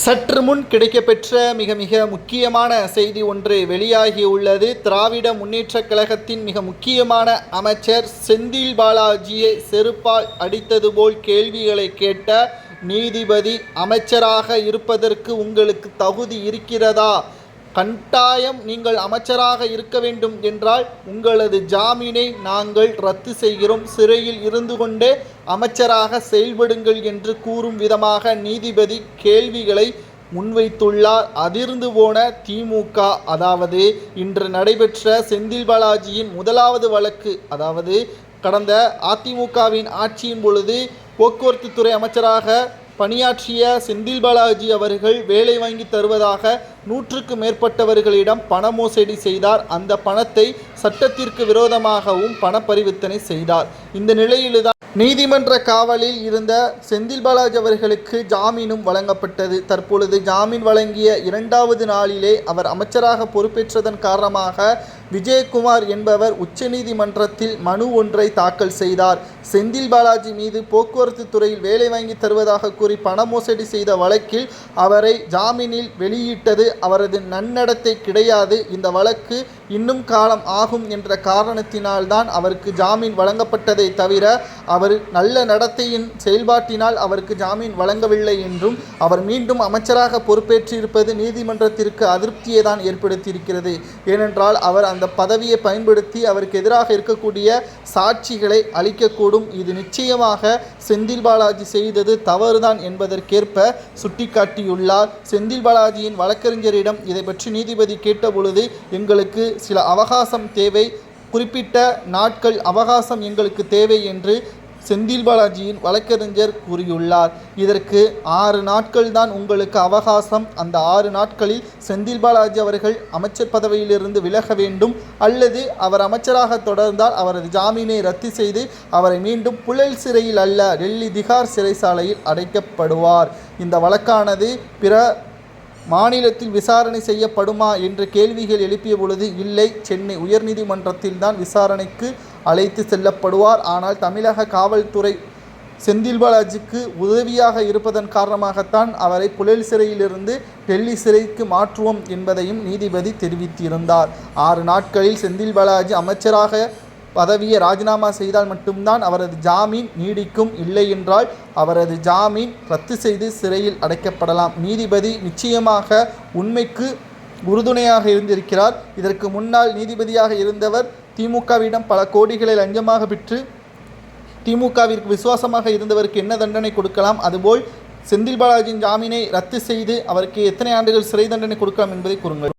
சற்று முன் கிடைக்கப்பெற்ற மிக மிக முக்கியமான செய்தி ஒன்று வெளியாகியுள்ளது திராவிட முன்னேற்றக் கழகத்தின் மிக முக்கியமான அமைச்சர் செந்தில் பாலாஜியை செருப்பால் அடித்தது போல் கேள்விகளை கேட்ட நீதிபதி அமைச்சராக இருப்பதற்கு உங்களுக்கு தகுதி இருக்கிறதா? கட்டாயம் நீங்கள் அமைச்சராக இருக்க வேண்டும் என்றால் உங்களது ஜாமீனை நாங்கள் ரத்து செய்கிறோம். சிறையில் இருந்து கொண்டே அமைச்சராக செயல்படுங்கள் என்று கூறும் விதமாக நீதிபதி கேள்விகளை முன்வைத்துள்ளார். அதிர்ந்து போன திமுக அதாவது இன்று நடைபெற்ற செந்தில் பாலாஜியின் முதலாவது வழக்கு அதாவது கடந்த அதிமுகவின் ஆட்சியின் பொழுது போக்குவரத்து துறை அமைச்சராக பணியாற்றிய செந்தில் பாலாஜி அவர்கள் வேலை வாங்கி தருவதாக நூற்றுக்கு மேற்பட்டவர்களிடம் பண மோசடி செய்தார். அந்த பணத்தை சட்டத்திற்கு விரோதமாகவும் பண பரிவர்த்தனை செய்தார். இந்த நிலையில்தான் நீதிமன்ற காவலில் இருந்த செந்தில் பாலாஜி அவர்களுக்கு ஜாமீனும் வழங்கப்பட்டது. தற்பொழுது ஜாமீன் வழங்கிய இரண்டாவது நாளிலே அவர் அமைச்சராக பொறுப்பேற்றதன் காரணமாக விஜயகுமார் என்பவர் உச்சநீதிமன்றத்தில் மனு ஒன்றை தாக்கல் செய்தார். செந்தில் பாலாஜி மீது போக்குவரத்து துறையில் வேலை வாங்கி தருவதாக கூறி பண மோசடி செய்த வழக்கில் அவரை ஜாமீனில் வெளியிட்டது அவரது நன்னடத்தை கிடையாது. இந்த வழக்கு இன்னும் காலம் ஆகும் என்ற காரணத்தினால்தான் அவருக்கு ஜாமீன் வழங்கப்பட்டதை தவிர அவர் நல்ல நடத்தையின் செயல்பாட்டினால் அவருக்கு ஜாமீன் வழங்கவில்லை என்றும் அவர் மீண்டும் அமைச்சராக பொறுப்பேற்றிருப்பது நீதிமன்றத்திற்கு அதிருப்தியை தான் ஏற்படுத்தியிருக்கிறது. ஏனென்றால் அவர் அந்த பதவியை பயன்படுத்தி அவருக்கு எதிராக இருக்கக்கூடிய சாட்சிகளை அளிக்கக்கூடும். இது நிச்சயமாக செந்தில் பாலாஜி செய்தது தவறுதான் என்பதற்கேற்ப சுட்டிக்காட்டியுள்ளார். செந்தில் பாலாஜியின் வழக்கறிஞரிடம் இதை பற்றி நீதிபதி கேட்டபொழுது எங்களுக்கு சில அவகாசம் தேவை. குறிப்பிட்ட நாட்கள் அவகாசம் எங்களுக்கு தேவை என்று செந்தில் பாலாஜியின் வழக்கறிஞர் கூறியுள்ளார். இதற்கு ஆறு நாட்கள் தான் உங்களுக்கு அவகாசம். அந்த ஆறு நாட்களில் செந்தில் பாலாஜி அவர்கள் அமைச்சர் பதவியிலிருந்து விலக வேண்டும். அல்லது அவர் அமைச்சராக தொடர்ந்தால் அவரது ஜாமீனை ரத்து செய்து அவரை மீண்டும் புழல் சிறையில் அல்ல டெல்லி திகார் சிறைசாலையில் அடைக்கப்படுவார். இந்த வழக்கானது பிற மாநிலத்தில் விசாரணை செய்யப்படுமா என்ற கேள்விகள் எழுப்பிய பொழுது இல்லை சென்னை உயர்நீதிமன்றத்தில் தான் விசாரணைக்கு அழைத்து செல்லப்படுவார். ஆனால் தமிழக காவல்துறை செந்தில் பாலாஜிக்கு உதவியாக இருப்பதன் காரணமாகத்தான் அவரை புழல் சிறையிலிருந்து டெல்லி சிறைக்கு மாற்றுவோம் என்பதையும் நீதிபதி தெரிவித்திருந்தார். ஆறு நாட்களில் செந்தில் பாலாஜி அமைச்சராக பதவியை ராஜினாமா செய்தால் மட்டும்தான் அவரது ஜாமீன் நீடிக்கும். இல்லை என்றால் அவரது ஜாமீன் ரத்து செய்து சிறையில் அடைக்கப்படலாம். நீதிபதி நிச்சயமாக உண்மைக்கு உறுதுணையாக இருந்திருக்கிறார். இதற்கு முன்னால் நீதிபதியாக இருந்தவர் திமுகவிடம் பல கோடிகளை லஞ்சமாக பெற்று திமுகவிற்கு விசுவாசமாக இருந்தவருக்கு என்ன தண்டனை கொடுக்கலாம்? அதுபோல் செந்தில் பாலாஜியின் ஜாமீனை ரத்து செய்து அவருக்கு எத்தனை ஆண்டுகள் சிறை தண்டனை கொடுக்கலாம் என்பதை கூறுங்கள்.